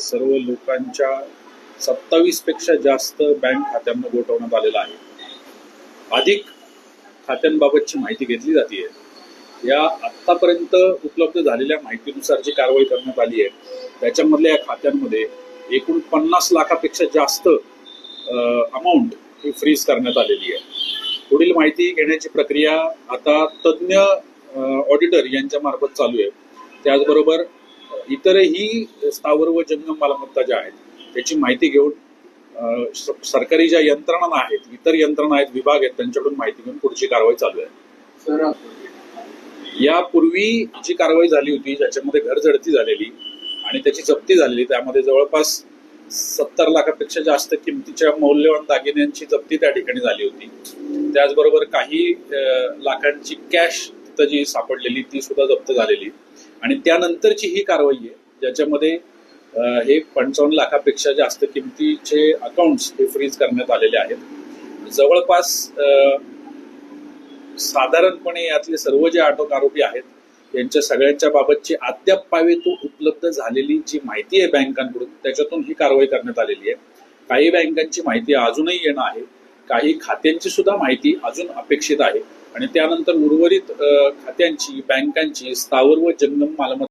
सर्व लोकांच्या सत्तावीसपेक्षा जास्त बँक खात्यांना गोठवण्यात आलेला आहे. अधिक खात्यांबाबतची माहिती घेतली जाते या आत्तापर्यंत उपलब्ध झालेल्या माहितीनुसार जी कारवाई करण्यात आली आहे त्याच्यामधल्या या खात्यांमध्ये एकूण पन्नास लाखापेक्षा जास्त अमाऊंट ही फ्रीज करण्यात आलेली आहे. पुढील माहिती घेण्याची प्रक्रिया आता तज्ज्ञ ऑडिटर यांच्या मार्फत चालू आहे. त्याचबरोबर इतरही स्थावर व जंगम मालमत्ता ज्या आहेत त्याची माहिती घेऊन सरकारी ज्या यंत्रणा आहेत इतर यंत्रणा आहेत विभाग आहेत त्यांच्याकडून माहिती घेऊन पुढची कारवाई चालू आहे. यापूर्वी जी कारवाई झाली होती ज्याच्यामध्ये घर झडती झालेली आणि त्याची जप्ती झालेली त्यामध्ये जवळपास सत्तर लाखापेक्षा जास्त किमतीच्या मौल्यवान दागिन्यांची जप्ती त्या ठिकाणी झाली होती. त्याचबरोबर काही लाखांची कॅश तिथं जी सापडलेली ती सुद्धा जप्त झालेली. आणि त्यानंतरची ही कारवाई आहे ज्याच्यामध्ये हे पंचावन्न लाखापेक्षा जास्त किमतीचे अकाउंट्स हे फ्रीज करण्यात आलेले आहेत. जवळपास साधारणपणे यातले सर्व जे अटक आरोपी आहेत यांच्या सगळ्यांच्या बाबतची अद्याप पावे तो उपलब्ध झालेली जी माहिती आहे बँकांकडून त्याच्यातून ही कारवाई करण्यात आलेली आहे. काही बँकांची माहिती अजूनही येणं आहे काही खात्यांची सुद्धा माहिती अजून अपेक्षित आहे. आणि त्यानंतर उर्वरित अ, खात्यांची बँकांची स्थावर व जंगम मालमत्ता